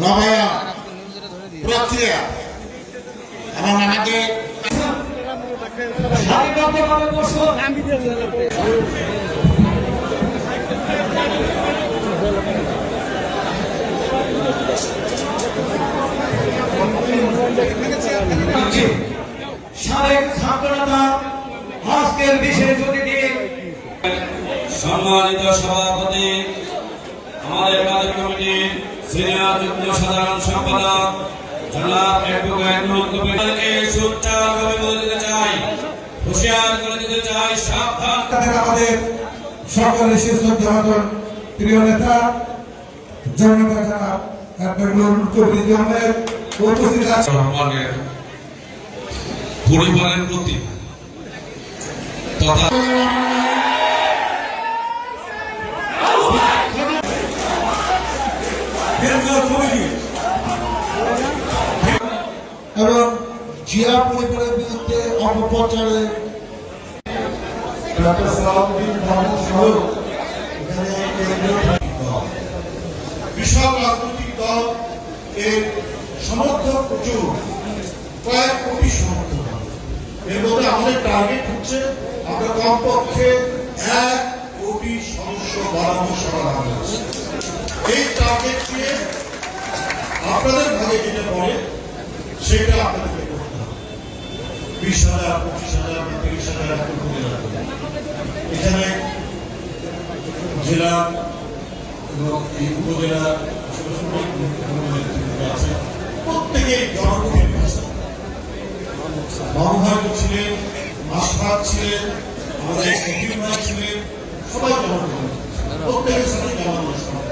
নবায়ন প্রক্রিয়া। এবং আমাদের সাবেক ছাত্রনেতা আজকের বিশেষ অতিথি সম্মানিত সভাপতি আমাদের কাজ সিনিয়র সাধারণ সম্পাদক জনাব অ্যাডভোকেট নুরুল কবিরকে সুচ্চারভাবে বলে দিতে চাই হুঁশিয়ার করে দিতে চাই। সাবধান আমাদের সকলের প্রিয় নেতা জনতা পরিবারের প্রতি তথা এবং জিয়া পরিবারের বিরুদ্ধে অপপ্রচারে বিশাল রাজনৈতিক দল এর সমর্থক প্রচুর কয়েক কোটি সমর্থক। এর মধ্যে আমাদের টার্গেট হচ্ছে আমরা কমপক্ষে এক কোটি সদস্য বাড়ানো সারা বাংলাদেশে এই টার্গেট নিয়ে আপনাদের ভাগে যেটা পড়ে, সেটা আপনাদেরকে করতে হবে। বিশ হাজার, পঁচিশ হাজার, তিরিশ হাজার এখানে জেলা এবং এই উপজেলা ছোট ছোট আছে। প্রত্যেকেই জনগণের ভাষা ছিলেন আশফাক ছিলেন, আমাদের ছিলেন, সবাই জনগণ প্রত্যেকের সাথে সম্পর্ক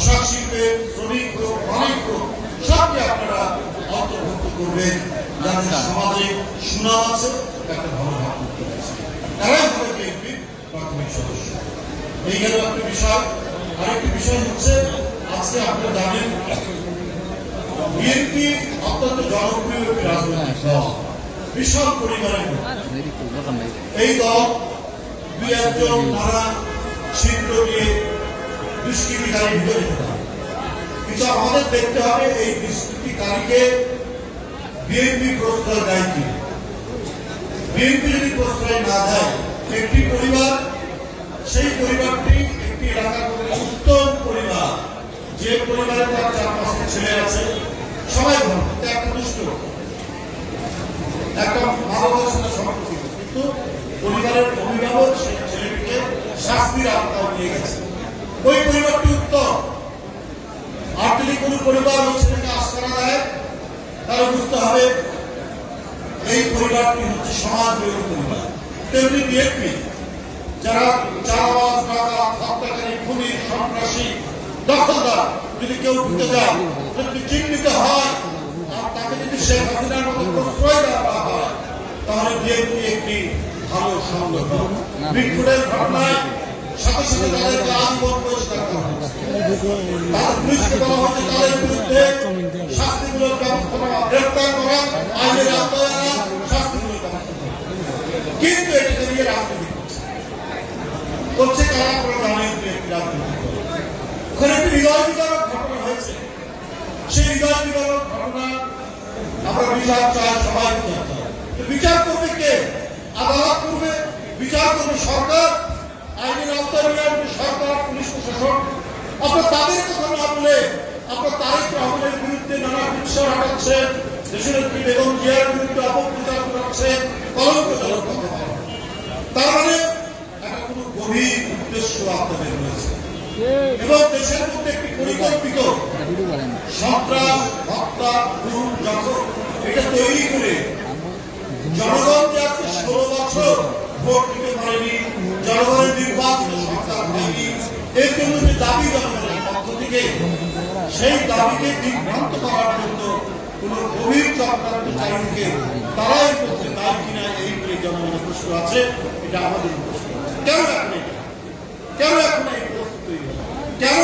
পোশাক শিল্পে শ্রমিক হোক মালিক হোক সবকে আপনারা অন্তর্ভুক্ত করবেন। যাদের সমাজে সুনাম আছে একটা ভালো ভাব করতে পারছে তারাই হবে বিএনপির প্রাথমিক সদস্য। এই গেল একটা বিষয়। আরেকটি বিষয় হচ্ছে আজকে আপনারা জানেন বিএনপি অত্যন্ত জনপ্রিয় একটি রাজনৈতিক দল। বিশাল পরিমাণের এই দল দুই একজন নানা ছিদ্র দিয়ে কিন্তু আমাদের দেখতে হবে এই বিএনপি প্রশ্রয় দেয় কি? বিএনপি যদি প্রশ্রয় না দেয়, একটি পরিবার, সেই পরিবারটি একটি এলাকার উত্তম পরিবার। যে পরিবারে তার চার ছেলে আছে, সবাই ভালো একটা দুষ্ট। একটা মা বাবার কিন্তু পরিবারের অভিভাবক সেই ছেলেটিকে শাস্তির আওতায় নিয়ে গেছে। ওই পরিবারটি উত্তম। আর যদি কোনো পরিবার ওই ছেলেকে আশ্রয় দেয় তাহলে বুঝতে হবে এই পরিবারটি হচ্ছে সমাজ বিরোধী পরিবার। তেমনি বিএনপি, যারা চালাবাজ ডাকা হত্যাকারী, খুনি, সন্ত্রাসী, দখলদার, যদি কেউ ঢুকে যায়, যদি চিহ্নিত হয়, আর তাকে যদি শেখ হাসিনার মতো প্রশ্রয় দেওয়া হয়, তাহলে বিএনপি একটি ভালো সন্দেহ বিক্ষোভের ঘটনায় হয়েছে সেই ঘটনা। আমরা করবে কে করবে বিচার করবে সরকার আইনের আওতায় নিয়ে আসবে সরকার পুলিশ আপনার তাদের কথা না বলে আপনার তারেক রহমানের বিরুদ্ধে নানা উৎসাহ হাঁটাচ্ছেন দেশের বেগম জিয়ার বিরুদ্ধে অপপ্রচার করাচ্ছেন কলঙ্কজনক কথা তার মানে একটা কোনো গভীর উদ্দেশ্য আপনাদের রয়েছে। এবং দেশের মধ্যে একটি পরিকল্পিত সন্ত্রাস, হত্যা, খুন যখন এটা তৈরি করে জনগণ যে আজকে ষোলো বছর ভোট দিতে পারেনি, জনগণের নির্বাচিত সরকার হয়নি এর জন্য যে দাবি জনগণের পক্ষ থেকে সেই দাবিকে বিভ্রান্ত করার জন্য কোন গভীর চক্রান্ত চাইনকে তারা এর করতে পারে কিনা এই নিয়ে জনগণের প্রশ্ন আছে, এটা আমাদের প্রশ্ন। কেন রাখেন কেন রাখেন এই প্রশ্ন কেন